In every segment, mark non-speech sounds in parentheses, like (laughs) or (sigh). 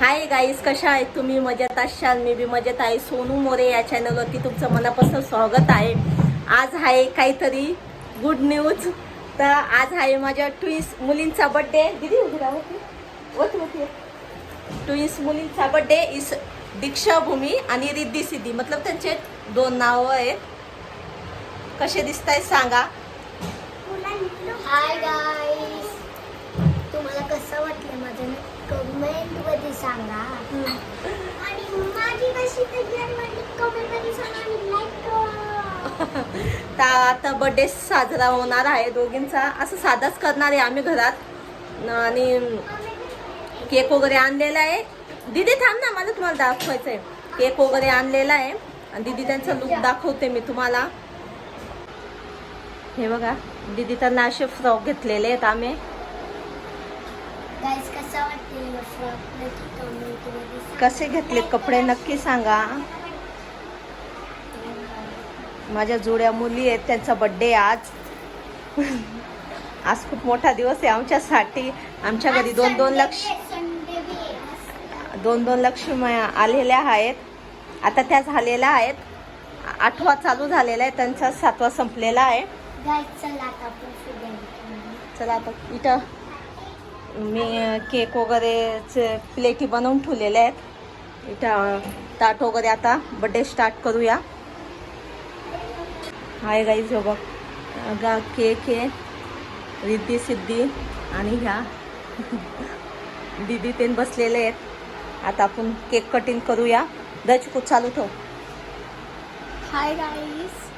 Hi guys कशा आहेत तुम्ही? मजेत असाल? मी बी मजेत आहे. सोनू मोरे या चॅनलवरती तुमचं मनापासून स्वागत आहे. आज आहे काहीतरी गुड न्यूज तर आज आहे माझ्या ट्विन्स मुलींचा बड्डे दिदी होती होती ट्विन्स मुलींचा बड्डे इस दीक्षाभूमी आणि रिद्धी सिद्धी. मतलब त्यांचे दोन नावं आहेत. कसे दिसत आहेत सांगा. हाय गाईस तुम्हाला कसं वाटलं माझं कमेंटमध्ये सांगा. आणि माझी कशी तयार माझी कमेंटमध्ये सांगा आणि लाईक करा तर (laughs) आता बर्थडे साजरा होणार आहे दोघींचा. असं साधाच करणार आहे आम्ही घरात. आणि केक वगैरे आणलेला आहे. दीदी थांब ना मला तुम्हाला दाखवायचं आहे केक वगैरे आणलेला आहे. आणि दीदी त्यांचा लुक दाखवते मी तुम्हाला. हे बघा दीदी त्यांना असे फ्रॉक घेतलेले आहेत आम्ही. कसं घेतले कपडे? नक्की सांगा. माझ्या जुड्या मुली आहेत त्यांचा बड्डे आज. आज खूप मोठा दिवस आहे आमच्यासाठी. आमच्या घरी दोन दोन लक्ष. दोन दोन लक्ष्मी आलेल्या आहेत. आता त्या झालेल्या आहेत. आठवा चालू झालेला आहे त्यांचा सातवा संपलेला आहे. चला आता इथं मी केक वगैरेचे प्लेटी बनवून ठेवलेल्या आहेत. इथं ताट वगैरे आता बड्डे स्टार्ट करूया. हाय गाईज बघ. गा केक आहे रिद्धी सिद्धी आणि ह्या (laughs) दीदी ते बसलेले आहेत. आता आपण केक कटिंग करूया. दचकू चालू ठेव. हाय गाईस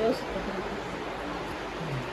या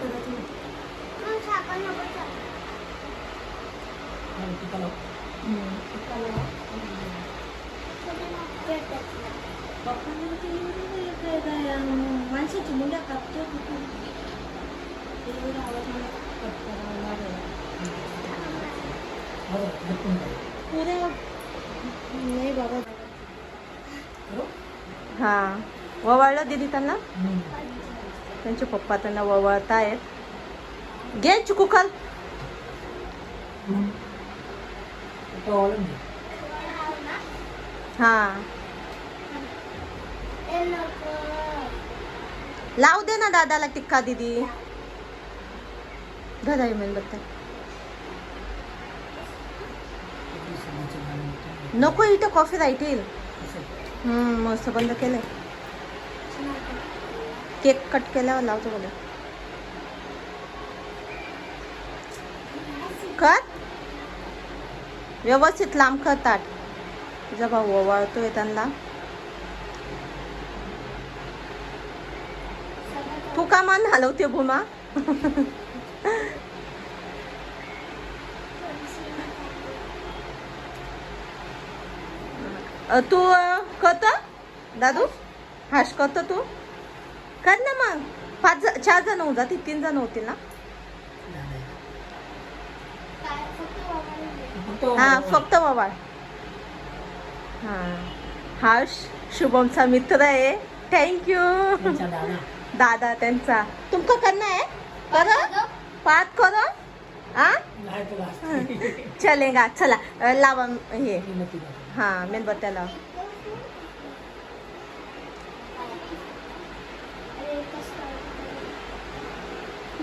करा तुम्ही. मग साखर नको का? माणसाची मुलं कापतो पुऱ्या नाही बाबा हा. ववाळलं दिदी त्यांना? त्यांचे पप्पा त्यांना ववाळत आहेत घे चुकुकल हा. लाव दे ना दादाला टिक्का दिदी. घरा मेणबत्त्या नको इथं कॉफी राईट हम्म, मस्त बंद केलंय. केक कट केल्यावर लावतो बोला कर व्यवस्थित लांब कर ताट तुझा भाऊ ओवाळतोय त्यांना. तू का मान हलवते भूमा? (laughs) तू अ, करतो दादू? हाश करतो तू? कर ना मग. पाच चार जण होऊ जातील तीन जण होतील ना? हा फक्त बाबा हा. हर्ष शुभमचा मित्र आहे. थँक्यू दादा. त्यांचा. तुमका करणार आहे? कर. पाच कर हा? चलेगा चला लावा हे. हा मेणबत्त्या लावा.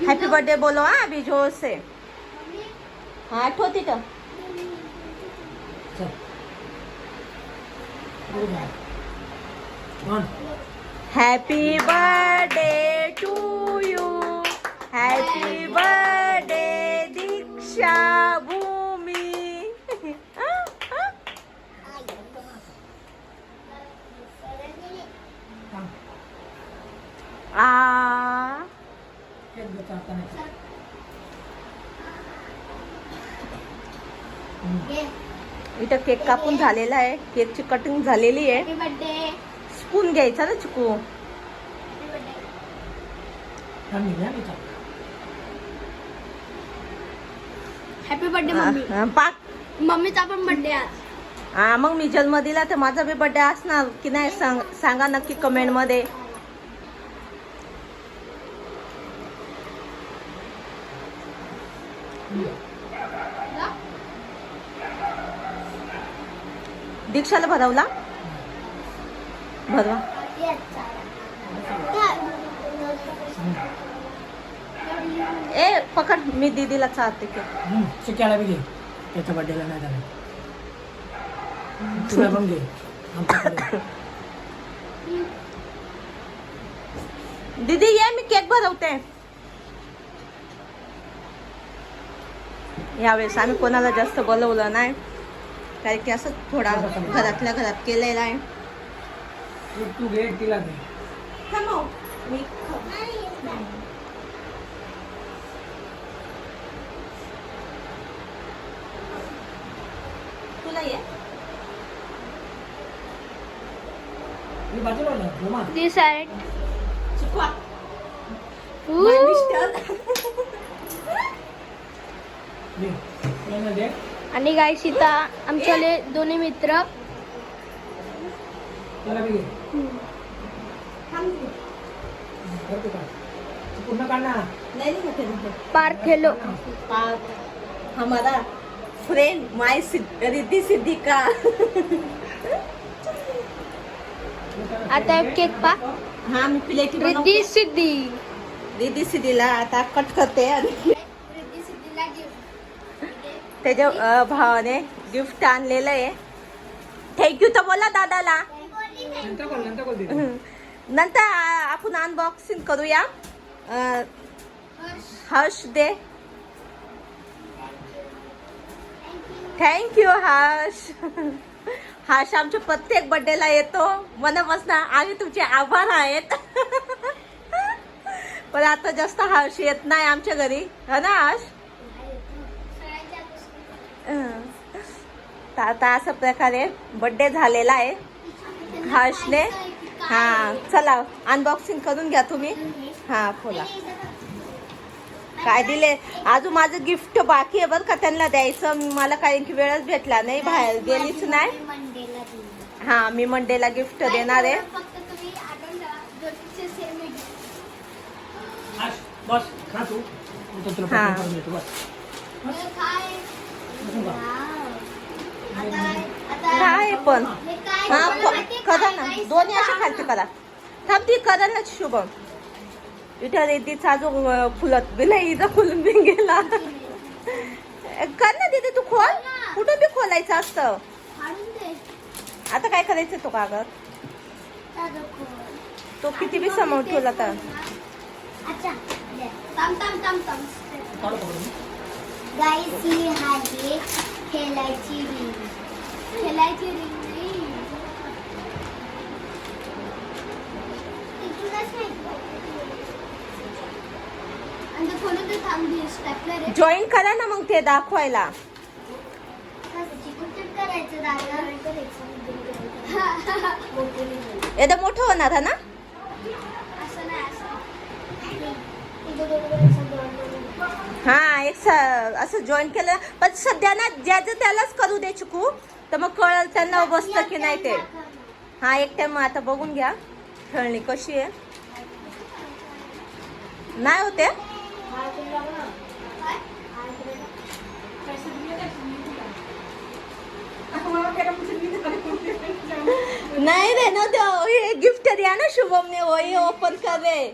हैप्पी बर्थडे बोलो हा अभी जोर से. हाँ आठवती का? Happy birthday to you happy birthday Diksha Bhumi आ. इथं केक कापून झालेला आहे. केकची कटिंग झालेली आहे. स्पून घ्यायचा ना चिकू. Happy birthday mummy. पाक. मम्मीचा पण बर्थडे आज. हा मग मी जन्म दिला तर माझा बी बर्थडे असणार. की नाही सांग सांगा नक्की कमेंटमध्ये. दीक्षाला भरवला? भरवा. ए पकड मी दीदीला चालते की. शिकायला बी घे. त्याच्या बड्डेला नाही झालं. तुला पण घे. दीदी ये मी केक भरवते. यावेळेस आम्ही कोणाला जास्त बोलवलं नाही. कारण की असं थोडा घरातल्या घरात केलेला आहे. तू- तू घे तिला मी ये मी बाजूला आलो, रोमा. दिस साईड शिकवा My mister. घे. यांना दे. आणि गाईस इथं आमच्याले दोन्ही मित्र त्याला बी घे. करतो का? तू पूर्ण काढ ना. नहीं पार्थ हमारा फ्रेंड माय रिद्धि सिद्धिका आता केक पा. हा मी प्लेट रिद्धी सिद्धी रिद्धी सिद्धीला आता कट करते. आणि त्याच्या भावाने गिफ्ट आणलेलं आहे. थँक्यू तर बोला दादाला. नंतर आपण अनबॉक्सिंग करूया. हर्ष दे. थँक्यू हर्ष हर्ष आमच्या प्रत्येक बर्थडेला येतो. मनापासून आम्ही तुमचे आभार आहेत. पण आता जास्त हर्ष येत नाही आमच्या घरी. हा ना हर्ष तर आता अशा प्रकारे बड्डे झालेला आहे. हर्षने हा चला अनबॉक्सिंग करून घ्या तुम्ही. हा बोला. काय दिले? अजून माझं गिफ्ट बाकी आहे बरं का त्यांना द्यायचं. मला काही की वेळच भेटला नाही बाहेर गेलीच नाही. हा मी मंडेला गिफ्ट देणार आहे. हा. काय? पण? हे करा? ना? दोन्ही अशा. खालती करा. थांब ती करा ना शुभम. इथं रेतीचा जो फुलत बी नाही इथं फुलून बी गेला. कर ना तिथे तू खोल. कुठं बी खोलायचं असतं. आता काय करायचं तो कागद? साधं खोल. तो किती बी समोर ठेवला तर. अच्छा दे. थांब थांब थांब थांब काढू पकडून. गाईस ही आहे खेळायची रिंग खेळायची रिंग नाही ती तुलाच माहीत आहे. आणि ते खोलून ते थांब दे स्टेपलर आहे जॉईन करा ना मग ते दाखवायला. एकदा मोठं होणार आहे ना? हा एक स- असं जॉईन केलं. पण सध्या ना ज्याचं त्यालाच करू दे चुकू. तर मग कळल त्यांना बसतं की नाही ते. हा एक टाइम आता बघून घ्या. खेळणी कशी आहे. नाही होते? नहीं ना दो ये गिफ्ट दिया ना शुभम ने वही ओपन कर. रहे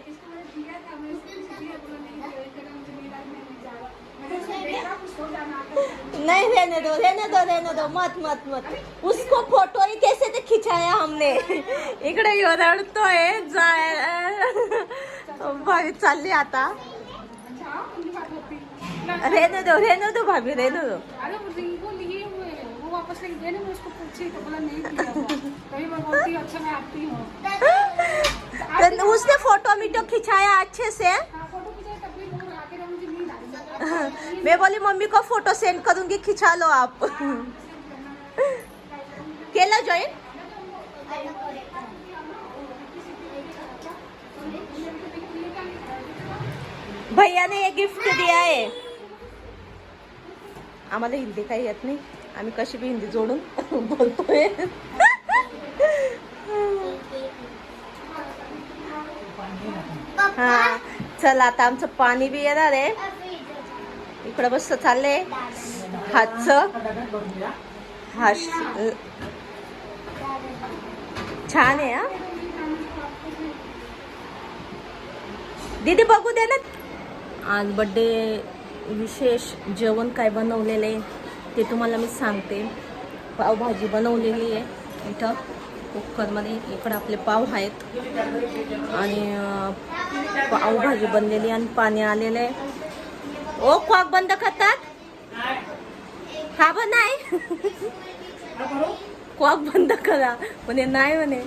नहीं रहने दो रहने दो रहने दो मत मत मत. उसको फोटो ही कैसे तो खिंचाया हमने. इकडे येऊन जाय (laughs) भाई चालली आता. रहने दो रहने दो भाभी रहने दो अरे वो रिंग लिए हुए हैं, वो वापस लेके गए ना मैं उसको पूछी तो बोला नहीं हुआ तभी मैं बोलती हूँ, अच्छा मैं आती हूँ तो उसने फोटो मीटो खिंचाया अच्छे से हाँ, मैं बोली मम्मी को फोटो सेंड करूंगी खिंचा लो आप केला जॉईन भैया ने ये गिफ्ट दिया आहे. आम्हाला हिंदी काही येत नाही. आम्ही कशी बी हिंदी जोडून (laughs) बोलतोय. हा चल आता आमचं पाणी बी येणार आहे. इकडं बसत चाललंय. हातचं. हा छान आहे हा. दीदी बघू दे ना. आज बड्डे विशेष जेवण काय बनवलेलं आहे ते तुम्हाला मी सांगते. पावभाजी बनवलेली आहे इथं कुकरमध्ये. इकडं आपले पाव आहेत. आणि पावभाजी बनलेली आणि पाणी आलेलं आहे. ओ क्वाक बंद करतात? हा पण नाही. (laughs) कॉक बंद करा. म्हणे नाही म्हणे.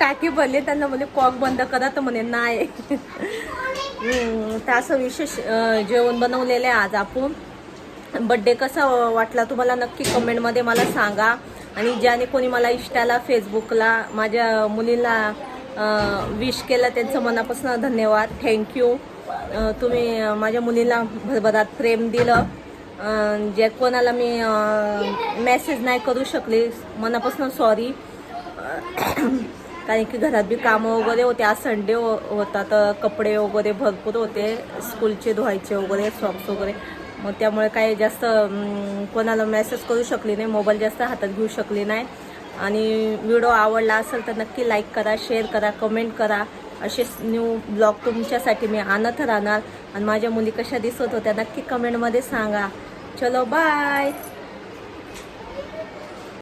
टाकी भरले त्यांना म्हणे कॉक बंद करा. तर म्हणे नाही. तर असं विशेष जेवण बनवलेलं आहे आज आपण. बड्डे कसा वाटला तुम्हाला? नक्की कमेंटमध्ये मला सांगा. आणि ज्याने कोणी मला इष्टाला फेसबुकला माझ्या मुलीला विश केलं त्यांचं मनापासून धन्यवाद. थँक्यू तुम्ही माझ्या मुलीला भरभरात प्रेम दिलं. जे कोणाला मी मेसेज नाही करू शकले मनापासून सॉरी (coughs) कारण की घरात बी कामं वगैरे होते. आज संडे हो- होता तर कपडे वगैरे भरपूर होते. स्कूलचे धुवायचे वगैरे सॉक्स वगैरे. मग त्यामुळे काही जास्त कोणाला मेसेज करू शकले नाही. मोबाईल जास्त हातात घेऊ शकले नाही. आणि व्हिडिओ आवडला असेल तर नक्की लाईक करा शेअर करा कमेंट करा. असेच न्यू ब्लॉग तुमच्यासाठी मी आणत राहणार. आणि माझ्या मुली कशा दिसत होत्या नक्की कमेंटमध्ये सांगा. चलो बाय